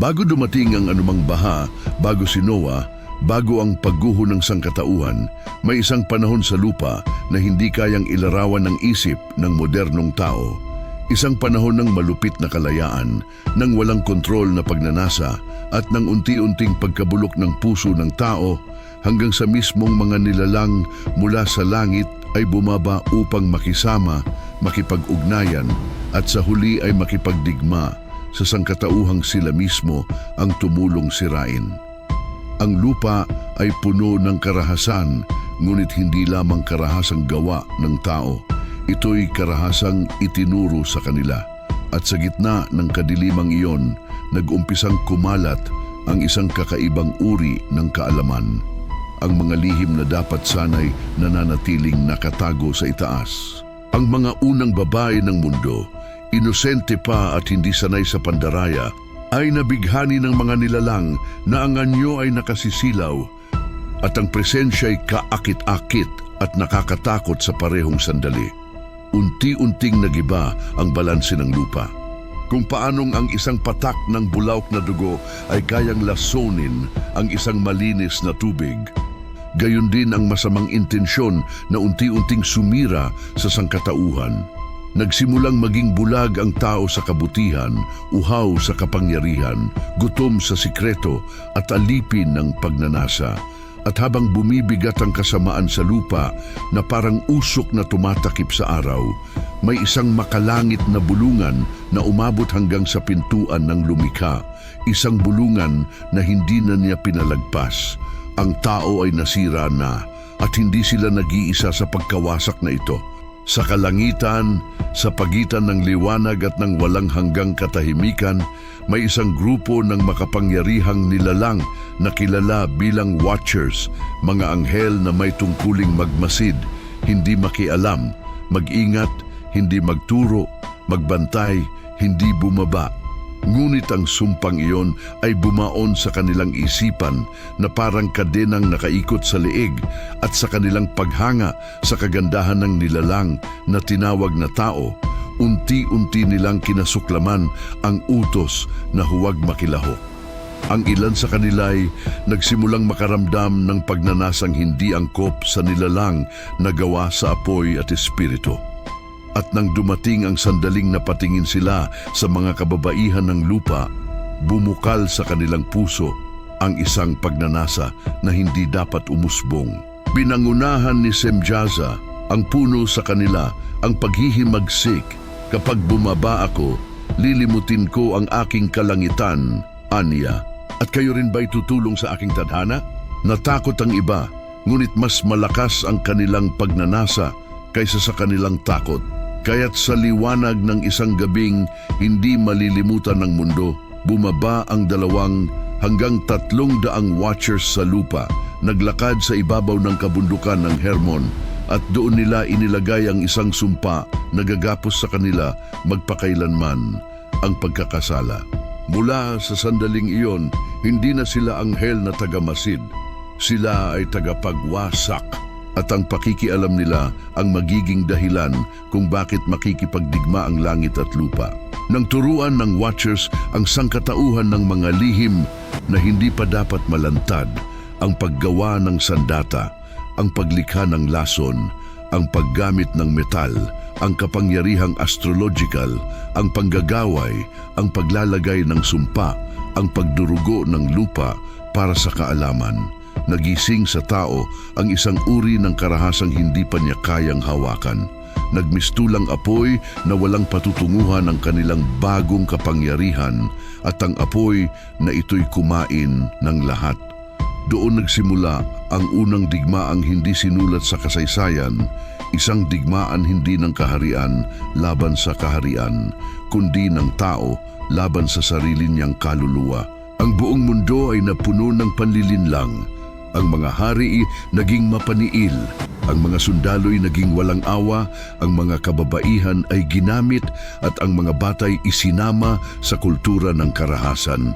Bago dumating ang anumang baha, bago si Noah, bago ang pagguho ng sangkatauhan, may isang panahon sa lupa na hindi kayang ilarawan ng isip ng modernong tao. Isang panahon ng malupit na kalayaan, ng walang kontrol na pagnanasa at ng unti-unting pagkabulok ng puso ng tao hanggang sa mismong mga nilalang mula sa langit ay bumaba upang makisama, makipag-ugnayan at sa huli ay makipagdigma sa sangkatauhang sila mismo ang tumulong sirain. Ang lupa ay puno ng karahasan, ngunit hindi lamang karahasang gawa ng tao. Ito'y karahasang itinuro sa kanila. At sa gitna ng kadilimang iyon, nag-umpisang kumalat ang isang kakaibang uri ng kaalaman. Ang mga lihim na dapat sanay nananatiling nakatago sa itaas. Ang mga unang babae ng mundo, inosente pa at hindi sanay sa pandaraya, ay nabighani ng mga nilalang na ang anyo ay nakasisilaw at ang presensya ay kaakit-akit at nakakatakot sa parehong sandali. Unti-unting nagiba ang balanse ng lupa. Kung paanong ang isang patak ng bulawk na dugo ay kayang lasonin ang isang malinis na tubig. Gayon din ang masamang intensyon na unti-unting sumira sa sangkatauhan. Nagsimulang maging bulag ang tao sa kabutihan, uhaw sa kapangyarihan, gutom sa sikreto at alipin ng pagnanasa. At habang bumibigat ang kasamaan sa lupa na parang usok na tumatakip sa araw, may isang makalangit na bulungan na umabot hanggang sa pintuan ng lumikha. Isang bulungan na hindi na niya pinalagpas. Ang tao ay nasira na at hindi sila nag-iisa sa pagkawasak na ito. Sa kalangitan, sa pagitan ng liwanag at ng walang hanggang katahimikan, may isang grupo ng makapangyarihang nilalang na kilala bilang Watchers, mga anghel na may tungkuling magmasid, hindi makialam, mag-ingat, hindi magturo, magbantay, hindi bumaba. Ngunit ang sumpang iyon ay bumaon sa kanilang isipan na parang kadenang nakaikot sa leeg at sa kanilang paghanga sa kagandahan ng nilalang na tinawag na tao, unti-unti nilang kinasuklaman ang utos na huwag makilahok. Ang ilan sa kanila ay nagsimulang makaramdam ng pagnanasang hindi angkop sa nilalang na gawa sa apoy at espiritu. At nang dumating ang sandaling napatingin sila sa mga kababaihan ng lupa, bumukal sa kanilang puso ang isang pagnanasa na hindi dapat umusbong. Pinangunahan ni Semjaza ang puno sa kanila ang paghihimagsik. Kapag bumaba ako, lilimutin ko ang aking kalangitan, Anya. At kayo rin ba'y tutulong sa aking tadhana? Natakot ang iba, ngunit mas malakas ang kanilang pagnanasa kaysa sa kanilang takot. Kaya't sa liwanag ng isang gabing hindi malilimutan ng mundo, bumaba ang dalawang hanggang tatlong daang watchers sa lupa, naglakad sa ibabaw ng kabundukan ng Hermon at doon nila inilagay ang isang sumpa na gagapos sa kanila magpakailanman ang pagkakasala. Mula sa sandaling iyon, hindi na sila anghel na tagamasid. Sila ay tagapagwasak at ang pakikialam nila ang magiging dahilan kung bakit makikipagdigma ang langit at lupa. Nang turuan ng Watchers ang sangkatauhan ng mga lihim na hindi pa dapat malantad, ang paggawa ng sandata, ang paglikha ng lason, ang paggamit ng metal, ang kapangyarihang astrological, ang panggagaway, ang paglalagay ng sumpa, ang pagdurugo ng lupa para sa kaalaman nagising sa tao ang isang uri ng karahasang hindi pa niya kayang hawakan. Nagmistulang apoy na walang patutunguhan ng kanilang bagong kapangyarihan at ang apoy na ito'y kumain ng lahat. Doon nagsimula ang unang digmaang hindi sinulat sa kasaysayan, isang digmaan hindi ng kaharian laban sa kaharian, kundi ng tao laban sa sarili niyang kaluluwa. Ang buong mundo ay napuno ng panlilinlang, ang mga hari naging mapaniil, ang mga sundalo'y naging walang awa, ang mga kababaihan ay ginamit at ang mga batay isinama sa kultura ng karahasan.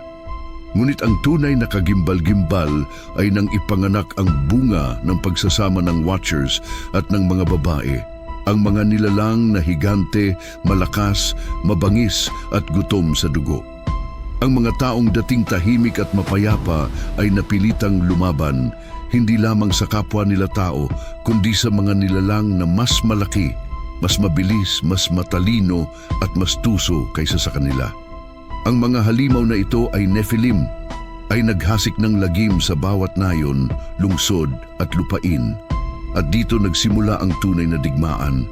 Ngunit ang tunay na kagimbal-gimbal ay nang ipanganak ang bunga ng pagsasama ng Watchers at ng mga babae. Ang mga nilalang na higante, malakas, mabangis at gutom sa dugo. Ang mga taong dating tahimik at mapayapa ay napilitang lumaban, hindi lamang sa kapwa nila tao, kundi sa mga nilalang na mas malaki, mas mabilis, mas matalino at mas tuso kaysa sa kanila. Ang mga halimaw na ito ay Nephilim, ay naghasik ng lagim sa bawat nayon, lungsod at lupain. At dito nagsimula ang tunay na digmaan,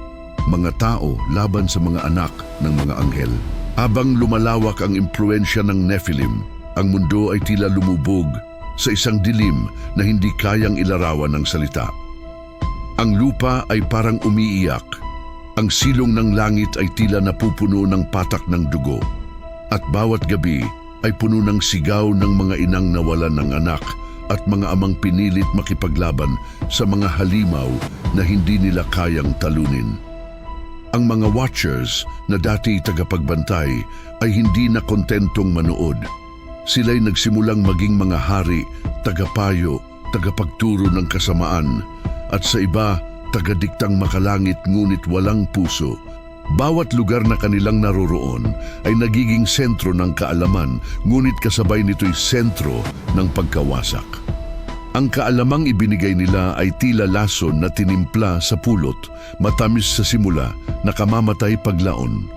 mga tao laban sa mga anak ng mga anghel. Habang lumalawak ang impluensya ng Nephilim, ang mundo ay tila lumubog sa isang dilim na hindi kayang ilarawan ng salita. Ang lupa ay parang umiiyak. Ang silong ng langit ay tila napupuno ng patak ng dugo. At bawat gabi ay puno ng sigaw ng mga inang nawalan ng anak at mga amang pinilit makipaglaban sa mga halimaw na hindi nila kayang talunin. Ang mga watchers na dati tagapagbantay ay hindi na kontentong manood. Sila'y nagsimulang maging mga hari, tagapayo, tagapagturo ng kasamaan, at sa iba, tagadiktang makalangit ngunit walang puso. Bawat lugar na kanilang naroroon ay nagiging sentro ng kaalaman, ngunit kasabay nito'y sentro ng pagkawasak. Ang kaalamang ibinigay nila ay tila lason na tinimpla sa pulot, matamis sa simula, nakamamatay paglaon.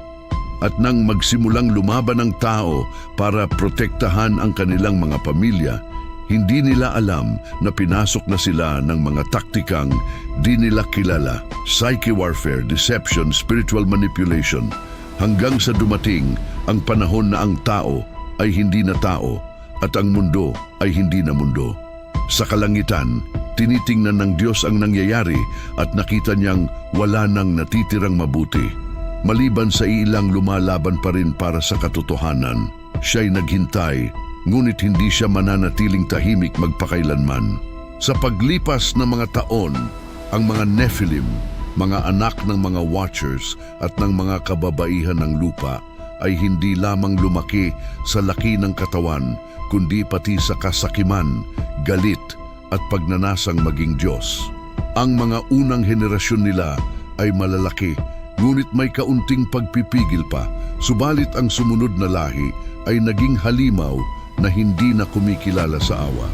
At nang magsimulang lumaban ang tao para protektahan ang kanilang mga pamilya, hindi nila alam na pinasok na sila ng mga taktikang di nila kilala, psyche warfare, deception, spiritual manipulation, hanggang sa dumating ang panahon na ang tao ay hindi na tao at ang mundo ay hindi na mundo. Sa kalangitan, tinitingnan ng Diyos ang nangyayari at nakita niyang wala nang natitirang mabuti. Maliban sa ilang lumalaban pa rin para sa katotohanan, siya'y naghintay, ngunit hindi siya mananatiling tahimik magpakailanman. Sa paglipas ng mga taon, ang mga Nephilim, mga anak ng mga Watchers at ng mga kababaihan ng lupa, ay hindi lamang lumaki sa laki ng katawan, kundi pati sa kasakiman, galit at pagnanasang maging Diyos. Ang mga unang henerasyon nila ay malalaki, ngunit may kaunting pagpipigil pa, subalit ang sumunod na lahi ay naging halimaw na hindi na kumikilala sa awa.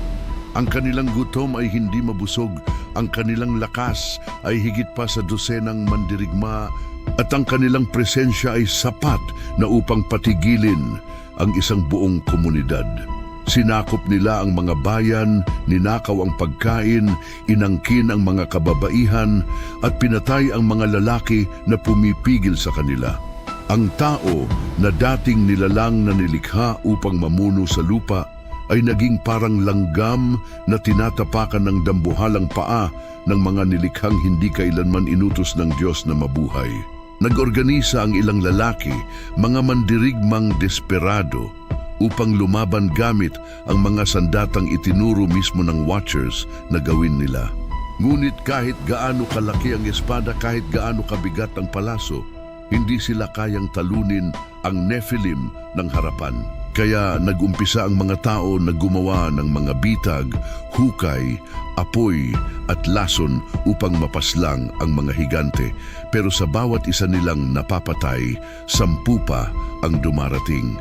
Ang kanilang gutom ay hindi mabusog, ang kanilang lakas ay higit pa sa dosenang mandirigma at ang kanilang presensya ay sapat na upang patigilin ang isang buong komunidad. Sinakop nila ang mga bayan, ninakaw ang pagkain, inangkin ang mga kababaihan at pinatay ang mga lalaki na pumipigil sa kanila. Ang tao na dating nilalang na nilikha upang mamuno sa lupa ay naging parang langgam na tinatapakan ng dambuhalang paa ng mga nilikhang hindi kailanman inutos ng Diyos na mabuhay. Nag-organisa ang ilang lalaki, mga mandirigmang desperado, upang lumaban gamit ang mga sandatang itinuro mismo ng Watchers na gawin nila. Ngunit kahit gaano kalaki ang espada, kahit gaano kabigat ang palaso, hindi sila kayang talunin ang Nephilim ng harapan. Kaya nagumpisa ang mga tao na gumawa ng mga bitag, hukay, apoy at lason upang mapaslang ang mga higante. Pero sa bawat isa nilang napapatay, sampu pa ang dumarating.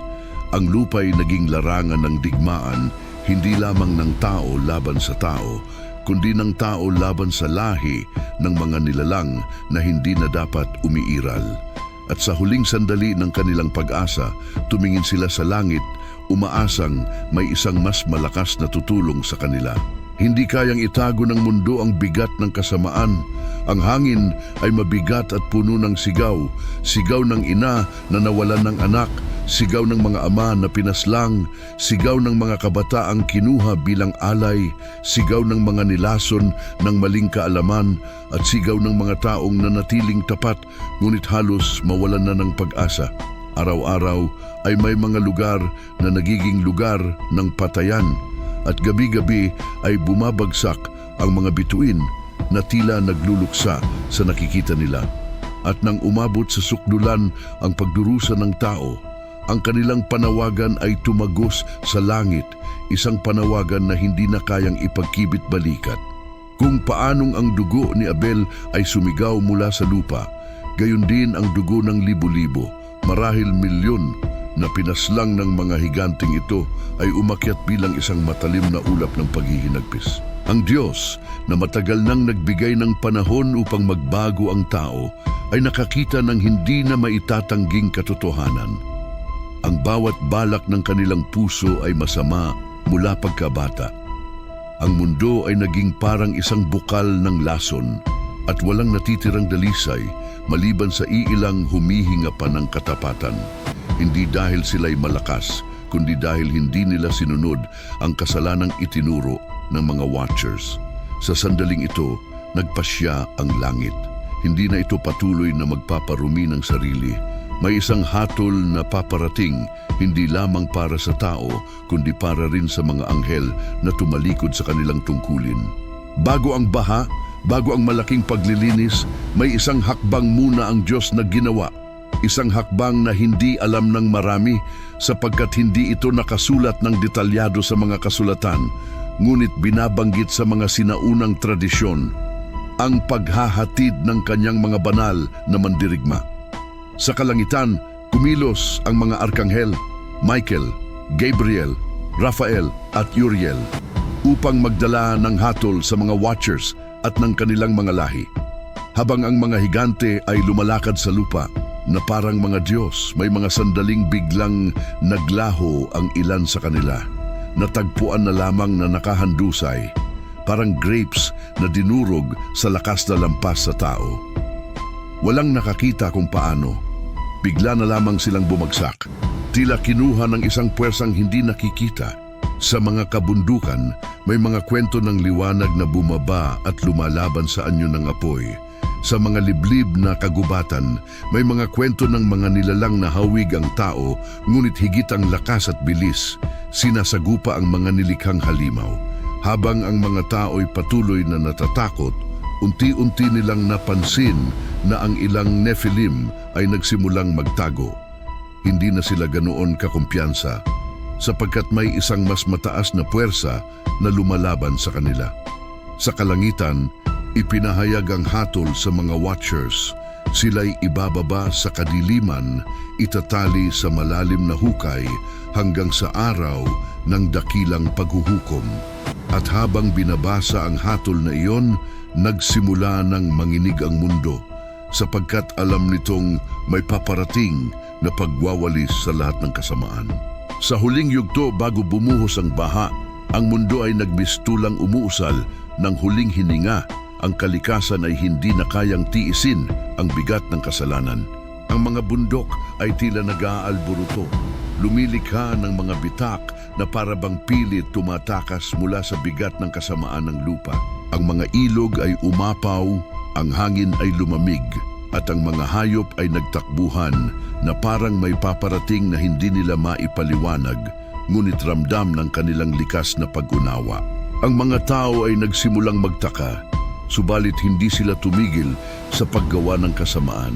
Ang lupa'y naging larangan ng digmaan, hindi lamang ng tao laban sa tao, kundi ng tao laban sa lahi ng mga nilalang na hindi na dapat umiiral. At sa huling sandali ng kanilang pag-asa, tumingin sila sa langit, umaasang may isang mas malakas na tutulong sa kanila. Hindi kayang itago ng mundo ang bigat ng kasamaan. Ang hangin ay mabigat at puno ng sigaw. Sigaw ng ina na nawalan ng anak. Sigaw ng mga ama na pinaslang. Sigaw ng mga kabataang kinuha bilang alay. Sigaw ng mga nilason ng maling kaalaman. At sigaw ng mga taong nanatiling tapat ngunit halos mawalan na ng pag-asa. Araw-araw ay may mga lugar na nagiging lugar ng patayan at gabi-gabi ay bumabagsak ang mga bituin na tila nagluluksa sa nakikita nila. At nang umabot sa sukdulan ang pagdurusa ng tao, ang kanilang panawagan ay tumagos sa langit, isang panawagan na hindi na kayang ipagkibit balikat. Kung paanong ang dugo ni Abel ay sumigaw mula sa lupa, gayon din ang dugo ng libo-libo, marahil milyon na pinaslang ng mga higanting ito ay umakyat bilang isang matalim na ulap ng paghihinagpis. Ang Diyos na matagal nang nagbigay ng panahon upang magbago ang tao ay nakakita ng hindi na maitatangging katotohanan. Ang bawat balak ng kanilang puso ay masama mula pagkabata. Ang mundo ay naging parang isang bukal ng lason at walang natitirang dalisay maliban sa iilang humihinga pa ng katapatan. Hindi dahil sila'y malakas, kundi dahil hindi nila sinunod ang kasalanang itinuro ng mga watchers. Sa sandaling ito, nagpasya ang langit. Hindi na ito patuloy na magpaparumi ng sarili. May isang hatol na paparating hindi lamang para sa tao, kundi para rin sa mga anghel na tumalikod sa kanilang tungkulin. Bago ang baha, bago ang malaking paglilinis, may isang hakbang muna ang Diyos na ginawa. Isang hakbang na hindi alam ng marami sapagkat hindi ito nakasulat ng detalyado sa mga kasulatan, ngunit binabanggit sa mga sinaunang tradisyon ang paghahatid ng kanyang mga banal na mandirigma. Sa kalangitan, kumilos ang mga arkanghel, Michael, Gabriel, Raphael at Uriel upang magdala ng hatol sa mga watchers at ng kanilang mga lahi. Habang ang mga higante ay lumalakad sa lupa na parang mga Diyos, may mga sandaling biglang naglaho ang ilan sa kanila. Natagpuan na lamang na nakahandusay, parang grapes na dinurog sa lakas na lampas sa tao. Walang nakakita kung paano. Bigla na lamang silang bumagsak. Tila kinuha ng isang puwersang hindi nakikita. Sa mga kabundukan, may mga kwento ng liwanag na bumaba at lumalaban sa anyo ng apoy. Sa mga liblib na kagubatan, may mga kwento ng mga nilalang na hawig ang tao, ngunit higit ang lakas at bilis, sinasagupa ang mga nilikhang halimaw. Habang ang mga tao'y patuloy na natatakot, unti-unti nilang napansin na ang ilang Nephilim ay nagsimulang magtago. Hindi na sila ganoon kakumpiyansa sapagkat may isang mas mataas na puwersa na lumalaban sa kanila. Sa kalangitan, ipinahayag ang hatol sa mga watchers. Sila'y ibababa sa kadiliman, itatali sa malalim na hukay hanggang sa araw ng dakilang paghuhukom. At habang binabasa ang hatol na iyon, nagsimula ng manginig ang mundo sapagkat alam nitong may paparating na pagwawalis sa lahat ng kasamaan. Sa huling yugto bago bumuhos ang baha, ang mundo ay nagmistulang umuusal ng huling hininga. Ang kalikasan ay hindi na kayang tiisin ang bigat ng kasalanan. Ang mga bundok ay tila nag-aalburuto. Lumilikha ng mga bitak na parabang pilit tumatakas mula sa bigat ng kasamaan ng lupa. Ang mga ilog ay umapaw, ang hangin ay lumamig, at ang mga hayop ay nagtakbuhan na parang may paparating na hindi nila maipaliwanag, ngunit ramdam ng kanilang likas na pag-unawa. Ang mga tao ay nagsimulang magtaka, subalit hindi sila tumigil sa paggawa ng kasamaan.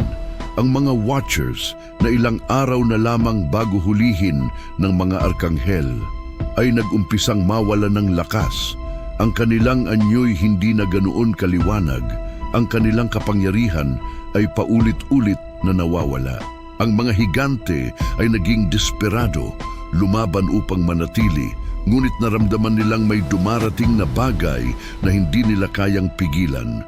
Ang mga watchers na ilang araw na lamang bago hulihin ng mga arkanghel ay nagumpisang mawala ng lakas. Ang kanilang anyo'y hindi na ganoon kaliwanag. Ang kanilang kapangyarihan ay paulit-ulit na nawawala. Ang mga higante ay naging desperado, lumaban upang manatili, ngunit naramdaman nilang may dumarating na bagay na hindi nila kayang pigilan.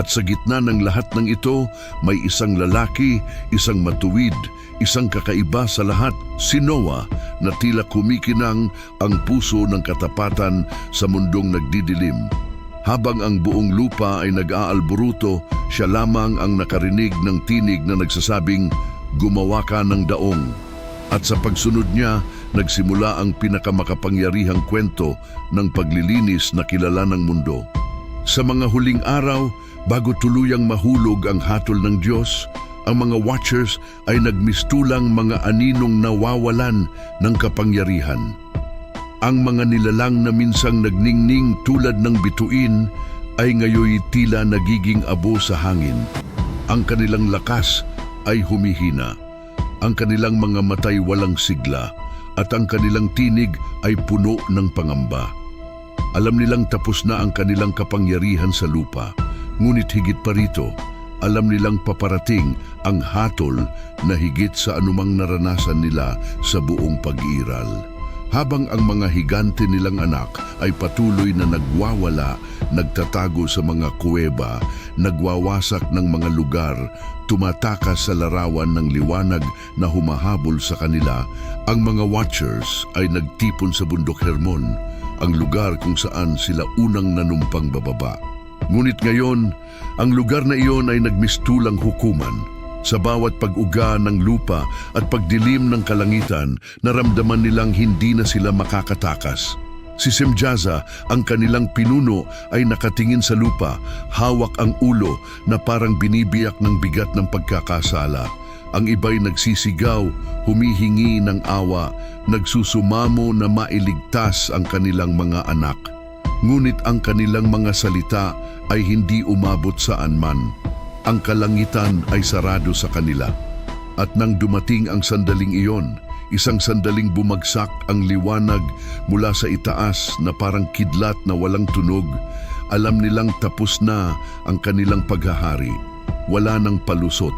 At sa gitna ng lahat ng ito, may isang lalaki, isang matuwid, isang kakaiba sa lahat, si Noah, na tila kumikinang ang puso ng katapatan sa mundong nagdidilim. Habang ang buong lupa ay nag-aalburuto, siya lamang ang nakarinig ng tinig na nagsasabing, gumawa ka ng daong. At sa pagsunod niya, nagsimula ang pinakamakapangyarihang kwento ng paglilinis na kilala ng mundo. Sa mga huling araw, bago tuluyang mahulog ang hatol ng Diyos, ang mga watchers ay nagmistulang mga aninong nawawalan ng kapangyarihan. Ang mga nilalang na minsang nagningning tulad ng bituin ay ngayoy tila nagiging abo sa hangin. Ang kanilang lakas ay humihina. Ang kanilang mga matay walang sigla at ang kanilang tinig ay puno ng pangamba. Alam nilang tapos na ang kanilang kapangyarihan sa lupa, ngunit higit pa rito, alam nilang paparating ang hatol na higit sa anumang naranasan nila sa buong pag-iiral. Habang ang mga higante nilang anak ay patuloy na nagwawala, nagtatago sa mga kuweba, nagwawasak ng mga lugar, tumatakas sa larawan ng liwanag na humahabol sa kanila, ang mga watchers ay nagtipon sa bundok Hermon, ang lugar kung saan sila unang nanumpang bababa. Ngunit ngayon, ang lugar na iyon ay nagmistulang hukuman. Sa bawat pag-uga ng lupa at pagdilim ng kalangitan, naramdaman nilang hindi na sila makakatakas. Si Semjaza, ang kanilang pinuno, ay nakatingin sa lupa, hawak ang ulo na parang binibiyak ng bigat ng pagkakasala. Ang iba'y nagsisigaw, humihingi ng awa, nagsusumamo na mailigtas ang kanilang mga anak. Ngunit ang kanilang mga salita ay hindi umabot saan man. Ang kalangitan ay sarado sa kanila. At nang dumating ang sandaling iyon, isang sandaling bumagsak ang liwanag mula sa itaas na parang kidlat na walang tunog, alam nilang tapos na ang kanilang paghahari. Wala nang palusot,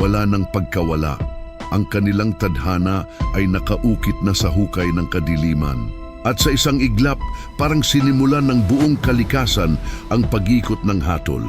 wala nang pagkawala. Ang kanilang tadhana ay nakaukit na sa hukay ng kadiliman. At sa isang iglap, parang sinimulan ng buong kalikasan ang pagikot ng hatol.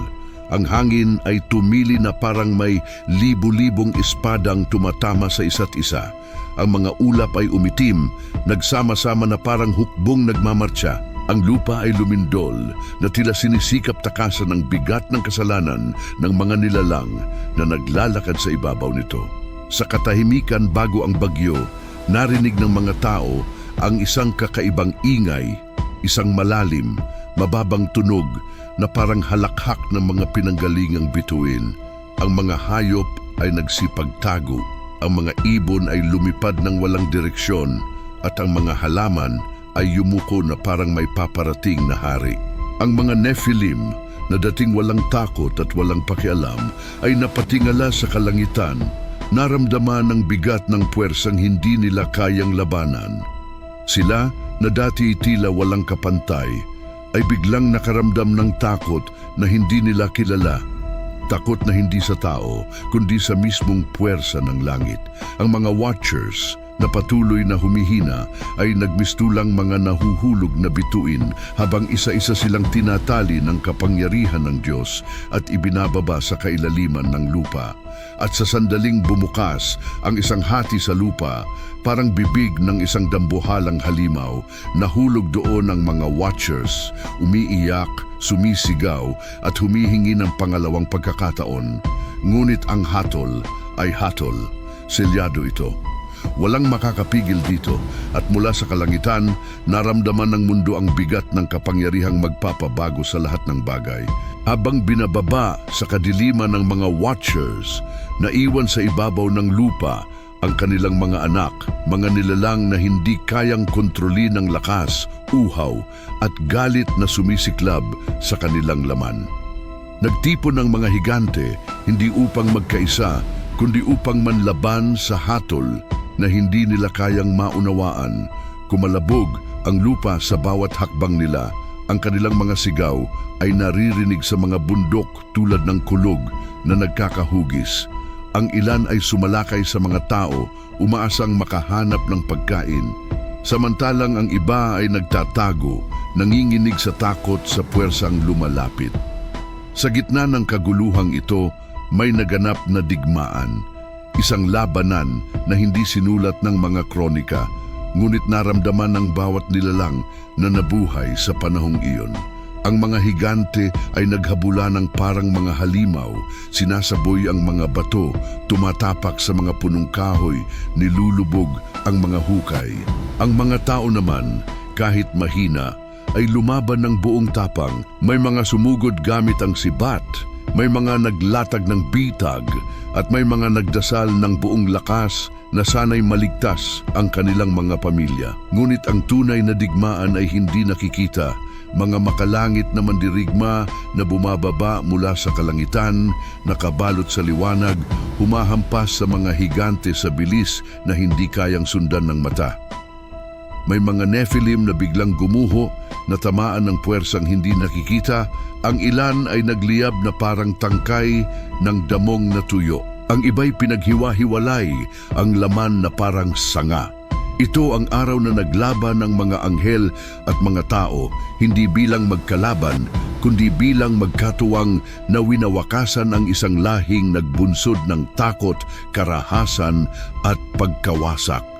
Ang hangin ay tumili na parang may libu-libong espadang tumatama sa isa't isa. Ang mga ulap ay umitim, nagsama-sama na parang hukbong nagmamartsa. Ang lupa ay lumindol na tila sinisikap takasan ng bigat ng kasalanan ng mga nilalang na naglalakad sa ibabaw nito. Sa katahimikan bago ang bagyo, narinig ng mga tao ang isang kakaibang ingay, isang malalim, mababang tunog na parang halakhak ng mga pinanggalingang bituin. Ang mga hayop ay nagsipagtago, ang mga ibon ay lumipad ng walang direksyon, at ang mga halaman ay yumuko na parang may paparating na hari. Ang mga Nephilim na dating walang takot at walang pakialam ay napatingala sa kalangitan, naramdaman ng bigat ng puwersang hindi nila kayang labanan. Sila na dati tila walang kapantay ay biglang nakaramdam ng takot na hindi nila kilala. Takot na hindi sa tao, kundi sa mismong puwersa ng langit. Ang mga watchers na patuloy na humihina ay nagmistulang mga nahuhulog na bituin habang isa-isa silang tinatali ng kapangyarihan ng Diyos at ibinababa sa kailaliman ng lupa. At sa sandaling bumukas ang isang hati sa lupa, parang bibig ng isang dambuhalang halimaw, nahulog doon ang mga watchers, umiiyak, sumisigaw at humihingi ng pangalawang pagkakataon. Ngunit ang hatol ay hatol. Selyado ito. Walang makakapigil dito at mula sa kalangitan, naramdaman ng mundo ang bigat ng kapangyarihang magpapabago sa lahat ng bagay. Habang binababa sa kadiliman ng mga watchers, naiwan sa ibabaw ng lupa ang kanilang mga anak, mga nilalang na hindi kayang kontrolin ng lakas, uhaw at galit na sumisiklab sa kanilang laman. Nagtipon ng mga higante hindi upang magkaisa, kundi upang manlaban sa hatol na hindi nila kayang maunawaan. Kumalabog ang lupa sa bawat hakbang nila. Ang kanilang mga sigaw ay naririnig sa mga bundok tulad ng kulog na nagkakahugis. Ang ilan ay sumalakay sa mga tao, umaasang makahanap ng pagkain. Samantalang ang iba ay nagtatago, nanginginig sa takot sa puwersang lumalapit. Sa gitna ng kaguluhang ito, may naganap na digmaan. Isang labanan na hindi sinulat ng mga kronika, ngunit naramdaman ng bawat nilalang na nabuhay sa panahong iyon. Ang mga higante ay naghabula ng parang mga halimaw, sinasaboy ang mga bato, tumatapak sa mga punong kahoy, nilulubog ang mga hukay. Ang mga tao naman, kahit mahina, ay lumaban ng buong tapang. May mga sumugod gamit ang sibat, may mga naglatag ng bitag, at may mga nagdasal ng buong lakas na sana'y maligtas ang kanilang mga pamilya. Ngunit ang tunay na digmaan ay hindi nakikita. Mga makalangit na mandirigma na bumababa mula sa kalangitan, nakabalot sa liwanag, humahampas sa mga higante sa bilis na hindi kayang sundan ng mata. May mga Nephilim na biglang gumuho, natamaan ng puwersang hindi nakikita, ang ilan ay nagliyab na parang tangkay ng damong na tuyo. Ang iba'y pinaghiwa-hiwalay, ang laman na parang sanga. Ito ang araw na naglaban ng mga anghel at mga tao, hindi bilang magkalaban, kundi bilang magkatuwang na winawakasan ang isang lahing nagbunsod ng takot, karahasan at pagkawasak.